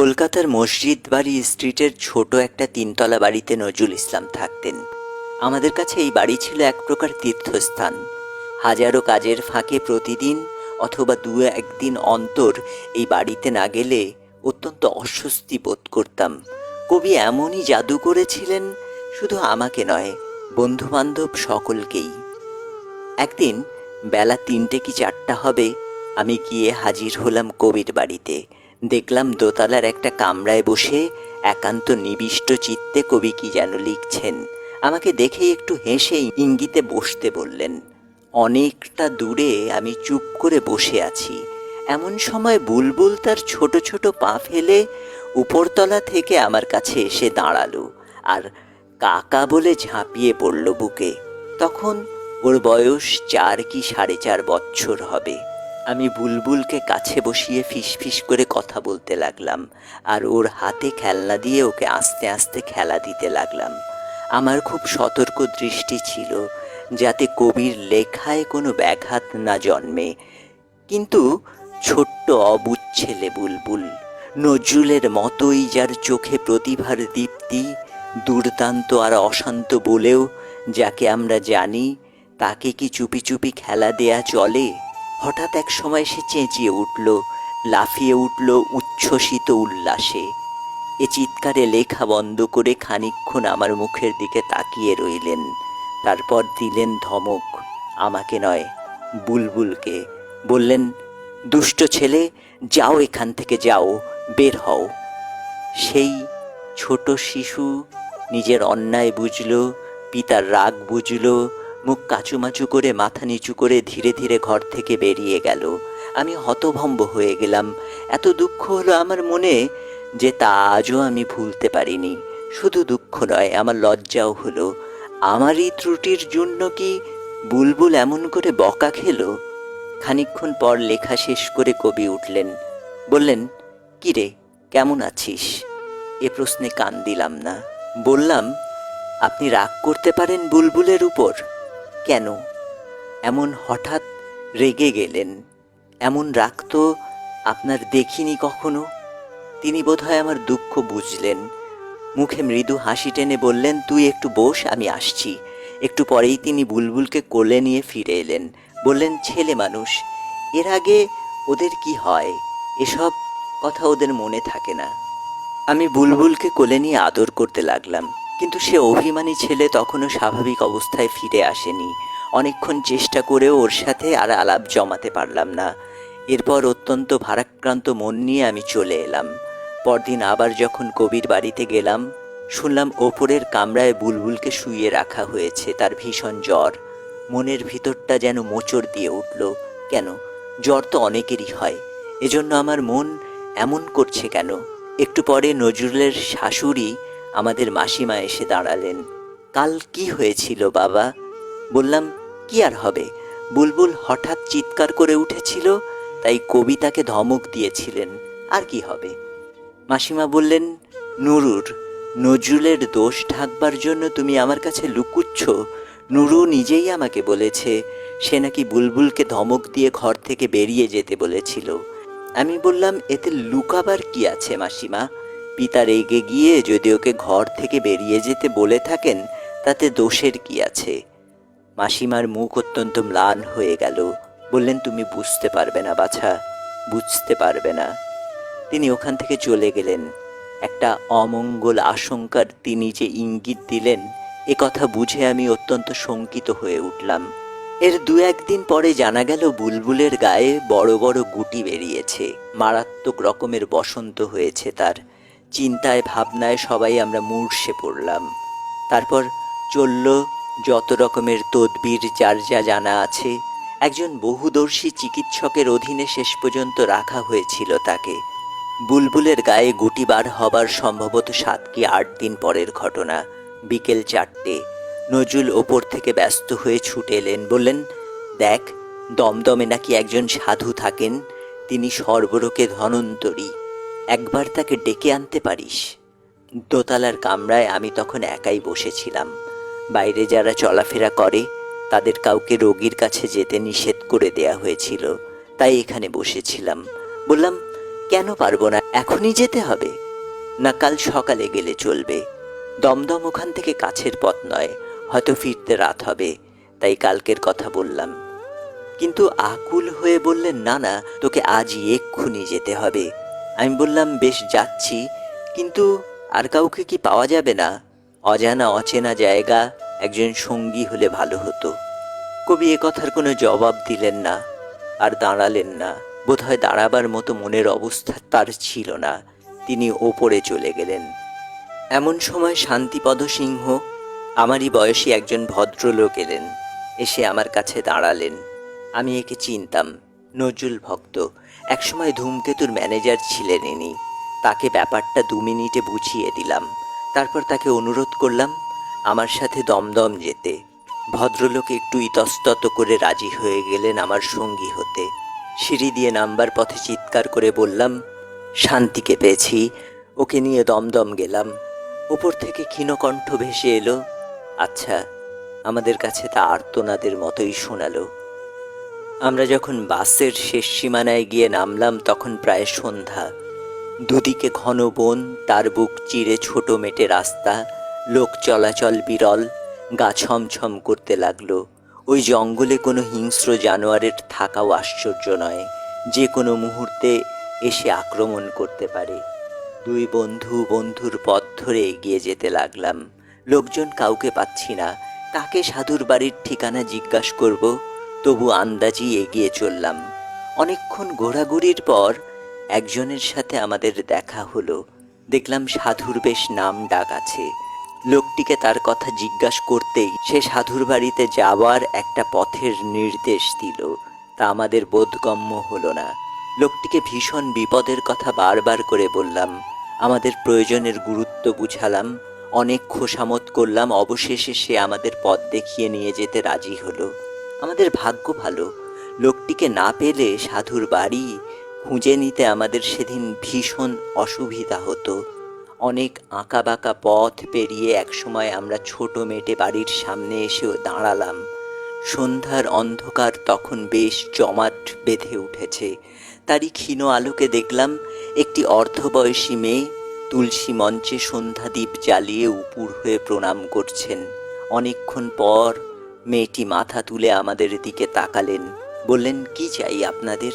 কলকাতার মসজিদ বাড়ি স্ট্রিটের ছোট একটা তিনতলা বাড়িতে নজরুল ইসলাম থাকতেন। আমাদের কাছে এই বাড়ি ছিল এক প্রকার তীর্থস্থান। হাজারো কাজের ফাঁকে প্রতিদিন অথবা দু একদিন অন্তর এই বাড়িতে না গেলে অত্যন্ত অস্বস্তি বোধ করতাম। কবি এমনই জাদু করেছিলেন, শুধু আমাকে নয়, বন্ধুবান্ধব সকলকেই। একদিন বেলা তিনটে কি চারটা হবে, আমি গিয়ে হাজির হলাম কবির বাড়িতে। দেখলাম দোতলার একটা কামরায় বসে একান্ত নিবিষ্ট চিত্তে কবি কি যেন লিখছেন। আমাকে দেখে একটু হেসে ইঙ্গিতে বসতে বললেন, অনেকটা দূরে আমি চুপ করে বসে আছি। এমন সময় বুলবুল তার ছোট ছোট পা ফেলে উপরতলা থেকে আমার কাছে এসে দাঁড়াল আর কাকা বলে ঝাঁপিয়ে পড়ল বুকে। তখন ওর বয়স চার কি সাড়ে চার বছর হবে। আমি বুলবুলকে কাছে বসিয়ে ফিসফিস করে কথা বলতে লাগলাম, আর ওর হাতে খেলনা দিয়ে ওকে আস্তে আস্তে খেলা দিতে লাগলাম। আমার খুব সতর্ক দৃষ্টি ছিল যাতে কবির লেখায় কোনো ব্যাঘাত না জন্মে। কিন্তু ছোট্ট অবুজ ছেলে বুলবুল, নজরুলের মতোই যার চোখে প্রতিভার দীপ্তি, দুর্দান্ত আর অশান্ত বলেও যাকে আমরা জানি, তাকে কি চুপি চুপি খেলা দেয়া চলে? হঠাৎ এক সময় সে চেঁচিয়ে উঠল, লাফিয়ে উঠল উচ্ছ্বসিত উল্লাসে। এ চিৎকারে লেখা বন্ধ করে খানিকক্ষণ আমার মুখের দিকে তাকিয়ে রইলেন। তারপর দিলেন ধমক, আমাকে নয়, বুলবুলকে। বললেন, দুষ্ট ছেলে, যাও এখান থেকে যাও, বের হও। সেই ছোট শিশু নিজের অন্যায় বুঝল, পিতার রাগ বুঝল মুখ কাচুমাচু করে, মাথা নিচু করে ধীরে ধীরে ঘর থেকে বেরিয়ে গেল। আমি হতভম্ব হয়ে গেলাম। এত দুঃখ হলো আমার মনে যে তা আজও আমি ভুলতে পারিনি। শুধু দুঃখ নয়, আমার লজ্জাও হলো। আমার এই ত্রুটির জন্য কি বুলবুল এমন করে বকা খেলো? খানিকক্ষণ পর লেখা শেষ করে কবি উঠলেন। বললেন কিরে কেমন আছিস? এ প্রশ্নে কান দিলাম না। বললাম, আপনি রাগ করতে পারেন বুলবুলের উপর? কেন? এমন হঠাৎ রেগে গেলেন, এমন রাগ তো আপনার দেখিনি কখনো? তিনি বোধহয় আমার দুঃখ বুঝলেন। মুখে মৃদু হাসি টেনে বললেন, তুই একটু বস, আমি আসছি। একটু পরেই তিনি বুলবুলকে কোলে নিয়ে ফিরে এলেন। বললেন, ছেলে মানুষ, এর আগে ওদের কি হয়? এসব কথা ওদের মনে থাকে না। আমি বুলবুলকে কোলে নিয়ে আদর করতে লাগলাম। কিন্তু সে অভিমানী ছেলে তখনও স্বাভাবিক অবস্থায় ফিরে আসেনি। অনেকক্ষণ চেষ্টা করেও ওর সাথে আর আলাপ জমাতে পারলাম না। এরপর অত্যন্ত ভারাক্রান্ত মন নিয়ে আমি চলে এলাম। পরদিন আবার যখন কবির বাড়িতে গেলাম, শুনলাম ওপরের কামরায় বুলবুলকে শুইয়ে রাখা হয়েছে তার ভীষণ জ্বর। মনের ভিতরটা যেন মোচড় দিয়ে উঠল। কেন? জ্বর তো অনেকেরই হয়। এজন্য আমার মন এমন করছে কেন? একটু পরে নজরুলের শাশুড়ি আমাদের মাসিমা এসে দাঁড়ালেন। কাল কি হয়েছিল বাবা? বললাম, কি আর হবে? বুলবুল হঠাৎ চিৎকার করে উঠেছিল, তাই কবিতাকে ধমক দিয়েছিলেন। আর কি হবে? মাসিমা বললেন, নুরুর, নজরুলের দোষ ঢাকবার জন্য তুমি আমার কাছে লুকুচ্ছ। নুরু নিজেই আমাকে বলেছে, সে নাকি বুলবুলকে ধমক দিয়ে ঘর থেকে বেরিয়ে যেতে বলেছিল। আমি বললাম, এতে লুকাবার কি আছে মাসিমা? পিতা রেগে গিয়ে যদি ওকে ঘর থেকে বেরিয়ে যেতে বলে থাকেন, তাতে দোষের কি আছে? মাসিমার মুখ অত্যন্ত ম্লান হয়ে গেল। বললেন, তুমি বুঝতে পারবে না, বাছা, বুঝতে পারবে না। তিনি ওখান থেকে চলে গেলেন। একটা অমঙ্গল আশঙ্কার তিনি যে ইঙ্গিত দিলেন, এ কথা বুঝে আমি অত্যন্ত শঙ্কিত হয়ে উঠলাম। এর দু একদিন পরে জানা গেল, বুলবুলের গায়ে বড় বড় গুটি বেরিয়েছে। মারাত্মক রকমের বসন্ত হয়েছে তার। চিন্তায়, ভাবনায় সবাই আমরা মূর্ষে পড়লাম। তারপর চলল যত রকমের তদবির যার যা জানা আছে। একজন বহুদর্শী চিকিৎসকের অধীনে শেষ পর্যন্ত রাখা হয়েছিল তাকে। বুলবুলের গায়ে গুটি বার হবার সম্ভবত সাত কি আট দিন পরের ঘটনা। বিকেল চারটে। নজরুল ওপর থেকে ব্যস্ত হয়ে ছুটে এলেন, বললেন, দেখ, দমদমে নাকি একজন সাধু থাকেন। তিনি সর্বরোকে ধনন্তরী। একবার তাকে ডেকে আনতে পারিস। দোতলার কামরায় আমি তখন একাই বসেছিলাম। বাইরে যারা চলাফেরা করে, তাদের কাউকে রোগীর কাছে যেতে নিষেধ করে দেয়া হয়েছিল। তাই এখানে বসেছিলাম। বললাম, কেন পারব না? এখনই যেতে হবে। না, কাল সকালে গেলে চলবে। দমদম ওখান থেকে কাছের পথ নয়, হয়তো ফিরতে রাত হবে। তাই কালকের কথা বললাম। কিন্তু আকুল হয়ে বললেন, না না, তোকে আজই এক্ষুনি যেতে হবে। আমি বললাম, বেশ, যাচ্ছি। কিন্তু আর কাউকে কি পাওয়া যাবে না? অজানা, অচেনা জায়গা, একজন সঙ্গী হলে ভালো হতো। কবি কথার কোনো জবাব দিলেন না আর দাঁড়ালেন না। বোধহয় দাঁড়াবার মতো মনের অবস্থা তার ছিল না। তিনি ওপরে চলে গেলেন। এমন সময় শান্তিপদ সিংহ, আমারই বয়সী একজন ভদ্রলোক এলেন। এসে আমার কাছে দাঁড়ালেন। আমি একে চিনতাম, নজরুল ভক্ত। একসময় ধূমকেতুর ম্যানেজার ছিলেন ইনি। তাকে ব্যাপারটা দু মিনিটে বুঝিয়ে দিলাম। তারপর তাকে অনুরোধ করলাম, আমার সাথে দমদম যেতে। ভদ্রলোক একটু ইতস্তত করে রাজি হয়ে গেলেন আমার সঙ্গী হতে। সিঁড়ি দিয়ে নামবার পথে চিৎকার করে বললাম, শান্তিকে পেয়েছি, ওকে নিয়ে দমদম গেলাম। ওপর থেকে ক্ষীণকণ্ঠ ভেসে এলো আচ্ছা আমাদের কাছে তা আর্তনাদের মতোই শোনালো। আমরা যখন বাসের শেষ সীমানায় গিয়ে নামলাম, তখন প্রায় সন্ধ্যা। দুদিকে ঘন বন, তার বুক চিরে ছোট মেটে রাস্তা, লোক চলাচল বিরল, গা ছমছম করতে লাগল। ওই জঙ্গলে কোনো হিংস্র জানোয়ারের থাকাও আশ্চর্য নয়, যে কোনো মুহূর্তে এসে আক্রমণ করতে পারে। দুই বন্ধু বন্ধুর পথ ধরে এগিয়ে যেতে লাগলাম। লোকজন কাউকে পাচ্ছি না। কাকে সাধুর বাড়ির ঠিকানা জিজ্ঞাসা করব? তবু আন্দাজি এগিয়ে চললাম। অনেকক্ষণ ঘোরাঘুরির পর একজনের সাথে আমাদের দেখা হলো। দেখলাম সাধুর বেশ নাম ডাক আছে। লোকটিকে তার কথা জিজ্ঞাসা করতেই সে সাধুর বাড়িতে যাওয়ার একটা পথের নির্দেশ দিল। তা আমাদের বোধগম্য হলো না। লোকটিকে ভীষণ বিপদের কথা বারবার করে বললাম। আমাদের প্রয়োজনের গুরুত্ব বুঝালাম। অনেক খোসামত করলাম। অবশেষে সে আমাদের পথ দেখিয়ে নিয়ে যেতে রাজি হলো। আমাদের ভাগ্য ভালো। লোকটিকে না পেলে সাধুর বাড়ি খুঁজে নিতে আমাদের সেদিন ভীষণ অসুবিধা হতো। অনেক আঁকাবাঁকা পথ পেরিয়ে একসময় আমরা ছোট মেটে বাড়ির সামনে এসেও দাঁড়ালাম। সন্ধ্যার অন্ধকার তখন বেশ জমাট বেঁধে উঠেছে। তারই ক্ষীণ আলোকে দেখলাম একটি অর্ধবয়সী মেয়ে তুলসী মঞ্চে সন্ধ্যাদীপ জ্বালিয়ে উপুর হয়ে প্রণাম করছেন। অনেকক্ষণ পর মেয়েটি মাথা তুলে আমাদের দিকে তাকালেন, বললেন, কি চাই আপনাদের?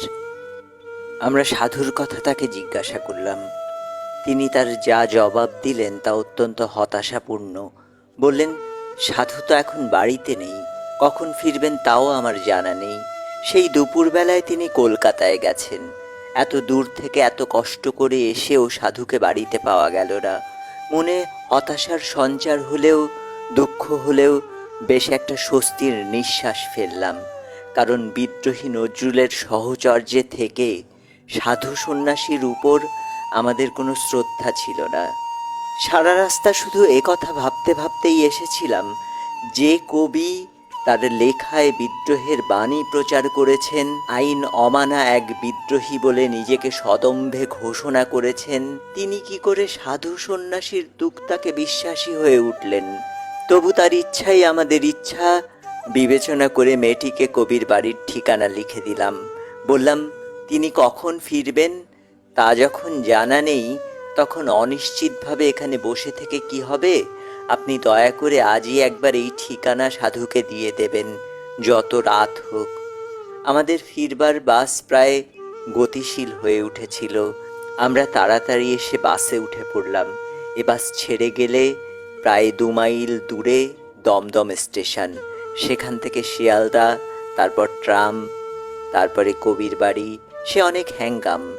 আমরা সাধুর কথা তাকে জিজ্ঞাসা করলাম। তিনি তার যা জবাব দিলেন তা অত্যন্ত হতাশাপূর্ণ। বললেন, সাধু তো এখন বাড়িতে নেই, কখন ফিরবেন তাও আমার জানা নেই। সেই দুপুরবেলায় তিনি কলকাতায় গেছেন। এত দূর থেকে এত কষ্ট করে এসেও সাধুকে বাড়িতে পাওয়া গেল না। মনে হতাশার সঞ্চার হলেও, দুঃখ হলেও বেশ একটা স্বস্তির নিঃশ্বাস ফেললাম, কারণ বিদ্রোহী নজরুলের সহচর্যে থেকে সাধু সন্ন্যাসীর উপর আমাদের কোনো শ্রদ্ধা ছিল না। সারা রাস্তা শুধু একথা ভাবতে ভাবতেই এসেছিলাম যে কবি তার লেখায় বিদ্রোহের বাণী প্রচার করেছেন, আইন অমানা এক বিদ্রোহী বলে নিজেকে সদম্ভে ঘোষণা করেছেন। তিনি কি করে সাধু সন্ন্যাসীর তুকতাকে বিশ্বাসী হয়ে উঠলেন? তবু তার ইচ্ছাই আমাদের ইচ্ছা। বিবেচনা করে মেয়েটিকে কবির বাড়ির ঠিকানা লিখে দিলাম। বললাম, তিনি কখন ফিরবেন? তা যখন জানা নেই, তখন অনিশ্চিতভাবে এখানে বসে থেকে কি হবে? আপনি দয়া করে আজই একবার এই ঠিকানা সাধুকে দিয়ে দেবেন, যত রাত হোক। আমাদের ফিরবার বাস প্রায় গতিশীল হয়ে উঠেছিল। আমরা তাড়াতাড়ি এসে বাসে উঠে পড়লাম। এ বাস ছেড়ে গেলে প্রায় দু মাইল দূরে দমদম স্টেশন। সেখান থেকে শিয়ালদা, তারপর ট্রাম, তারপরে কবির বাড়ি। সে অনেক হ্যাঙ্গাম।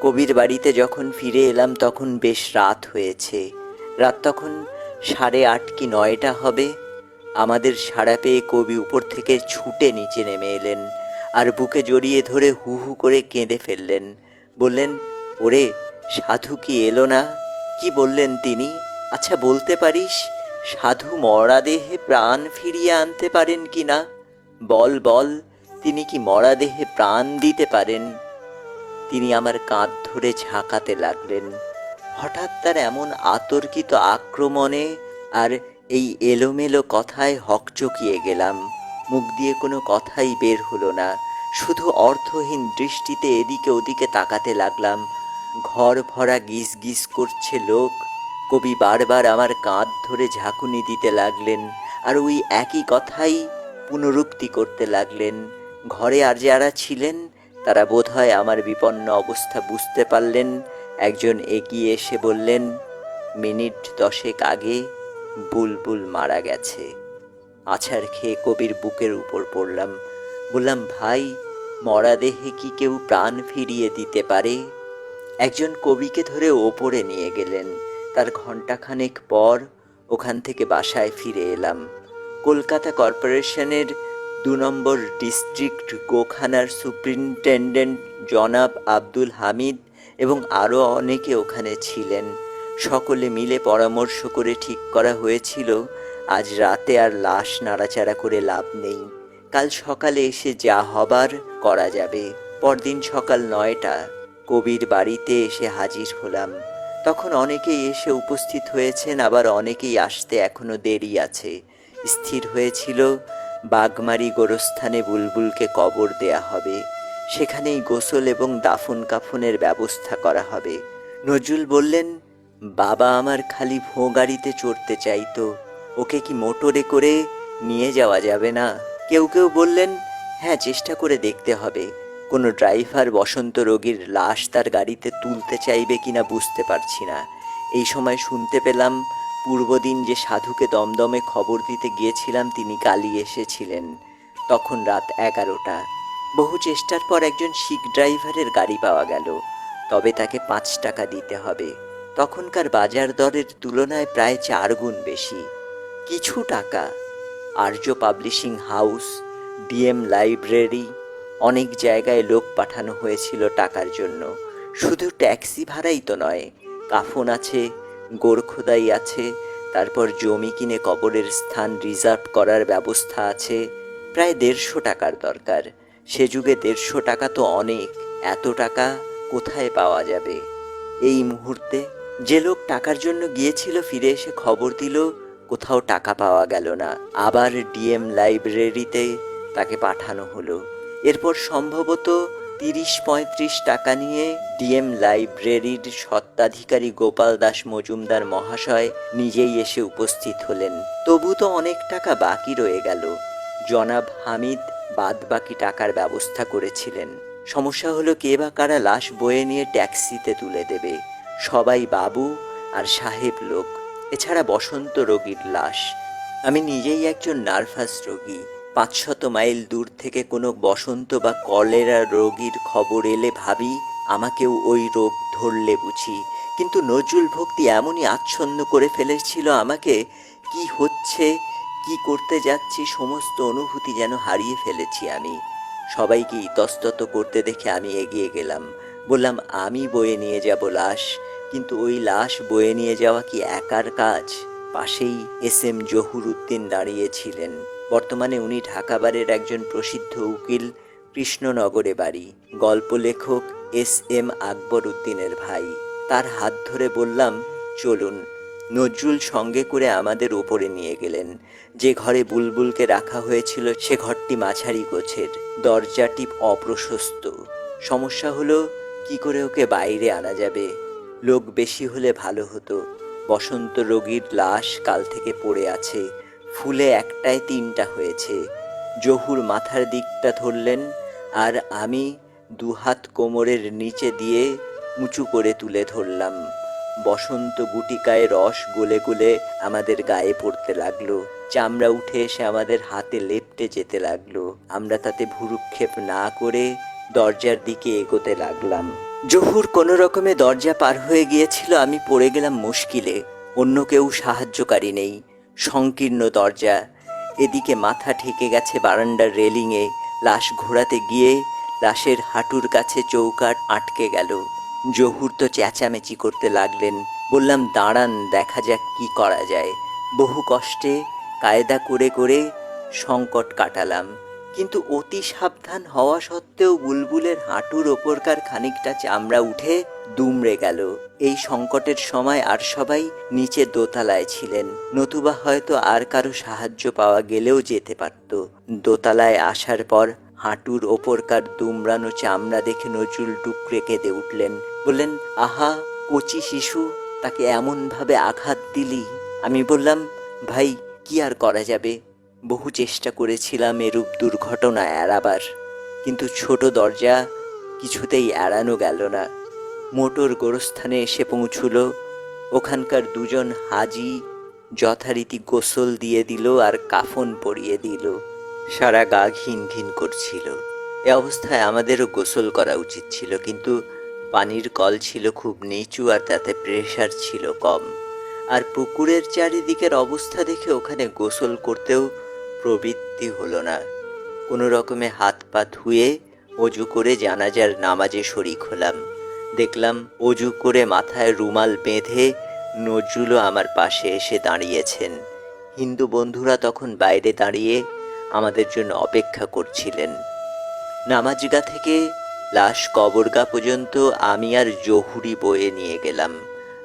কবির বাড়িতে যখন ফিরে এলাম, তখন বেশ রাত হয়েছে। রাত তখন সাড়ে আট কি নয়টা হবে। আমাদের সাড়া পেয়ে কবি উপর থেকে ছুটে নিচে নেমে এলেন আর বুকে জড়িয়ে ধরে হু হু করে কেঁদে ফেললেন। বললেন, ওরে, সাধু কি এলো না? কি বললেন তিনি? আচ্ছা বলতে পারিস, সাধু মরা দেহে প্রাণ ফিরিয়ে আনতে পারেন কি না? বল বল, তিনি কি মরা দেহে প্রাণ দিতে পারেন? তিনি আমার কাঁধ ধরে ঝাঁকাতে লাগলেন। হঠাৎ তার এমন আতর্কিত আক্রমণে আর এই এলোমেলো কথায় হকচকিয়ে গেলাম। মুখ দিয়ে কোনো কথাই বের হলো না। শুধু অর্থহীন দৃষ্টিতে এদিকে ওদিকে তাকাতে লাগলাম। ঘর ভরা গিস গিজ করছে লোক। কবি বারবার আমার কাঁধ ধরে ঝাঁকুনি দিতে লাগলেন, আর ওই একই কথাই পুনরুক্তি করতে লাগলেন। ঘরে আর যারা ছিলেন, তারা বোধহয় আমার বিপন্ন অবস্থা বুঝতে পারলেন। একজন এগিয়ে এসে বললেন, মিনিট দশেক আগে বুলবুল মারা গেছে। আছাড় খেয়ে কবির বুকের উপর পড়লাম। বললাম, ভাই, মরা দেহে কি কেউ প্রাণ ফিরিয়ে দিতে পারে? একজন কবিকে ধরে ওপরে নিয়ে গেলেন। তার ঘণ্টাখানেক পর ওখান থেকে বাসায় ফিরে এলাম। কলকাতা কর্পোরেশনের দু নম্বর ডিস্ট্রিক্ট গোখানার সুপ্রিনটেন্ডেন্ট জনাব আব্দুল হামিদ এবং আরও অনেকে ওখানে ছিলেন। সকলে মিলে পরামর্শ করে ঠিক করা হয়েছিল, আজ রাতে আর লাশ নাড়াচাড়া করে লাভ নেই। কাল সকালে এসে যা হবার করা যাবে। পরদিন সকাল নয়টা কবির বাড়িতে এসে হাজির হলাম। তখন অনেকেই এসে উপস্থিত হয়েছেন, আবার অনেকেই আসতে এখনও দেরি আছে। স্থির হয়েছিল, বাগমারি গোরস্থানে বুলবুলকে কবর দেয়া হবে। সেখানেই গোসল এবং দাফন কাফনের ব্যবস্থা করা হবে। নজরুল বললেন, বাবা আমার খালি ভোঁ গাড়িতে চড়তে চাইতো। ওকে কি মোটরে করে নিয়ে যাওয়া যাবে না? কেউ কেউ বললেন হ্যাঁ চেষ্টা করে দেখতে হবে। কোনো ড্রাইভার বসন্ত রোগীর লাশ তার গাড়িতে তুলতে চাইবে কিনা বুঝতে পারছি না। এই সময় শুনতে পেলাম পূর্বদিন যে সাধুকে দমদমে খবর দিতে গিয়েছিলাম, তিনি কালি এসেছিলেন। তখন রাত এগারোটা। বহু চেষ্টার পর একজন শিখ ড্রাইভারের গাড়ি পাওয়া গেল। তবে তাকে পাঁচ টাকা দিতে হবে। তখনকার বাজার দরের তুলনায় প্রায় চার গুণ বেশি। কিছু টাকা। Arya publishing house, DM library অনেক জায়গায় লোক পাঠানো হয়েছিল টাকার জন্য। শুধু ট্যাক্সি ভাড়াই তো নয়, কাফন আছে, গোরখোদাই আছে, তারপর জমি কিনে কবরের স্থান রিজার্ভ করার ব্যবস্থা আছে, প্রায় দেড়শো টাকার দরকার। সে যুগে দেড়শো টাকা তো অনেক, এত টাকা কোথায় পাওয়া যাবে? এই মুহূর্তে যে লোক টাকার জন্য গিয়েছিল ফিরে এসে খবর দিল, কোথাও টাকা পাওয়া গেল না। আবার ডিএম লাইব্রেরিতে তাকে পাঠানো হলো। এরপর সম্ভবত তিরিশ পঁয়ত্রিশ টাকা নিয়ে ডিএম লাইব্রেরির সত্ত্বাধিকারী গোপাল দাস মজুমদার মহাশয় নিজেই এসে উপস্থিত হলেন। তবু তো অনেক টাকা বাকি রয়ে গেল। জনাব হামিদ বাদ বাকি টাকার ব্যবস্থা করেছিলেন। সমস্যা হলো কে বা কারা লাশ বয়ে নিয়ে ট্যাক্সিতে তুলে দেবে। সবাই বাবু আর সাহেব লোক। এছাড়া বসন্ত রোগীর লাশ। আমি নিজেই একজন নার্ভাস রোগী। পাঁচশত মাইল দূর থেকে কোনো বসন্ত বা কলেরা রোগীর খবর এলে ভাবি, আমাকেও ওই রোগ ধরলে বুঝি। কিন্তু নজরুল ভক্তি এমনই আচ্ছন্ন করে ফেলেছিল আমাকে, কি হচ্ছে, কি করতে যাচ্ছি, সমস্ত অনুভূতি যেন হারিয়ে ফেলেছি আমি। সবাইকে ইতস্তত করতে দেখে আমি এগিয়ে গেলাম। বললাম, আমি বয়ে নিয়ে যাব লাশ, কিন্তু ওই লাশ বয়ে নিয়ে যাওয়া কি একার কাজ? পাশেই এস এম জহুর উদ্দিন দাঁড়িয়েছিলেন বর্তমানে উনি ঢাকাবারের একজন প্রসিদ্ধ উকিল, কৃষ্ণনগরে বাড়ি। গল্প লেখক এস এম আকবর উদ্দিনের ভাই। তার হাত ধরে বললাম, চলুন, নজরুল সঙ্গে করে আমাদের ওপরে নিয়ে গেলেন। যে ঘরে বুলবুলকে রাখা হয়েছিল, সে ঘরটি মাঝারি গোছের। দরজাটি অপ্রশস্ত। সমস্যা হলো, কি করে ওকে বাইরে আনা যাবে? লোক বেশি হলে ভালো হতো। বসন্ত রোগীর লাশ কাল থেকে পড়ে আছে। ফুলে একটায় তিনটা হয়েছে। জহুর মাথার দিকটা ধরলেন আর আমি দুহাত কোমরের নিচে দিয়ে উঁচু করে তুলে ধরলাম। বসন্ত গুটিকায় রস গলে গলে আমাদের গায়ে পড়তে লাগল। চামড়া উঠে এসে আমাদের হাতে লেপটে যেতে লাগল। আমরা তাতে ভুরুক্ষেপ না করে দরজার দিকে এগোতে লাগলাম। জহুর কোনো রকমে দরজা পার হয়ে গিয়েছিল, আমি পড়ে গেলাম মুশকিলে। অন্য কেউ সাহায্যকারী নেই। সংকীর্ণ দরজা। এদিকে মাথা ঠেকে গেছে বারান্দার রেলিংয়ে। লাশ ঘোরাতে গিয়ে লাশের হাঁটুর কাছে চৌকাট আটকে গেল। জহুর তো চেঁচামেচি করতে লাগলেন। বললাম, দাঁড়ান, দেখা যাক কি করা যায়। বহু কষ্টে কায়দা করে করে সংকট কাটালাম। কিন্তু অতি সাবধান হওয়া সত্ত্বেও বুলবুলের হাঁটুর ওপরকার খানিকটা চামড়া উঠে দুমড়ে গেল। এই সংকটের সময় আর সবাই নিচে দোতলায় ছিলেন। নতুবা হয়তো আর কারও সাহায্য পাওয়া গেলেও যেতে পারত। দোতলায় আসার পর হাঁটুর ওপরকার দুমড়ানো চামড়া দেখে নজরুল টুকরে কেঁদে উঠলেন। বললেন, আহা, কচি শিশু, তাকে এমনভাবে আঘাত দিলি? আমি বললাম, ভাই, কি আর করা যাবে? বহু চেষ্টা করেছিলাম এরূপ দুর্ঘটনা এড়াবার। কিন্তু ছোট দরজা কিছুতেই এড়ানো গেল না। মোটর গোরস্থানে এসে পৌঁছুলো। ওখানকার দুজন হাজি যথারীতি গোসল দিয়ে দিল আর কাফন পরিয়ে দিল। সারা গা ঘিন ঘিন করছিল। এ অবস্থায় আমাদেরও গোসল করা উচিত ছিল, কিন্তু পানির কল ছিল খুব নিচু আর তাতে প্রেশার ছিল কম। আর পুকুরের চারিদিকের অবস্থা দেখে ওখানে গোসল করতেও প্রবৃত্তি হলো না। কোনো রকমে হাত পা ধুয়ে অজু করে জানাজার নামাজে শরিক হলাম। দেখলাম অজু করে মাথায় রুমাল বেঁধে নজরুলও আমার পাশে এসে দাঁড়িয়েছেন। হিন্দু বন্ধুরা তখন বাইরে দাঁড়িয়ে আমাদের জন্য অপেক্ষা করছিলেন। নামাজগা থেকে লাশ কবরগা পর্যন্ত আমি আর জহুরি বয়ে নিয়ে গেলাম।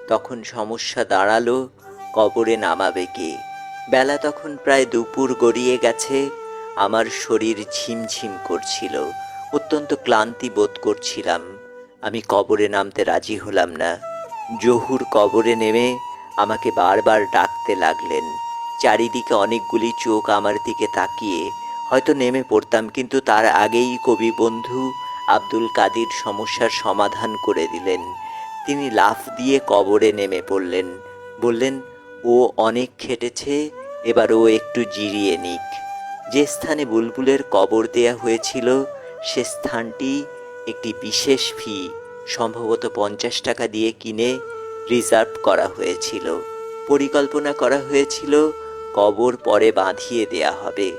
তখন সমস্যা দাঁড়াল কবরে নামাবে কে? বেলা তখন প্রায় দুপুর গড়িয়ে গেছে, আমার শরীর ঝিমঝিম করছিল, অত্যন্ত ক্লান্তি বোধ করছিলাম। আমি কবরে নামতে রাজি হলাম না। জহুর কবরে নেমে আমাকে বারবার ডাকতে লাগলেন। চারিদিকে অনেকগুলি চোখ আমার দিকে তাকিয়ে হয়তো নেমে পড়তাম, কিন্তু তার আগেই কবি বন্ধু আব্দুল কাদির সমস্যার সমাধান করে দিলেন। তিনি লাফ দিয়ে কবরে নেমে পড়লেন। বললেন, ও অনেক খেটেছে, এবার ও একটু জিরিয়ে নিক। যে স্থানে বুলবুলের কবর দেয়া হয়েছিল, সে স্থানটি একটি বিশেষ ফি, সম্ভবত পঞ্চাশ টাকা দিয়ে কিনে রিজার্ভ করা হয়েছিল। পরিকল্পনা করা হয়েছিল, কবর পরে বাঁধিয়ে দেয়া হবে।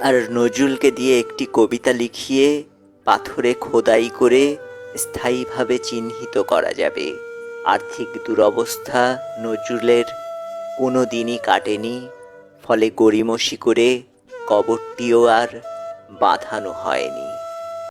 আর নজরুলকে দিয়ে একটি কবিতা লিখিয়ে পাথরে খোদাই করে স্থায়ীভাবে চিহ্নিত করা যাবে। আর্থিক দুরবস্থা নজরুলের কোনো দিনই কাটেনি, ফলে গড়িমসি করে কবরটিও আর বাঁধানো হয়নি।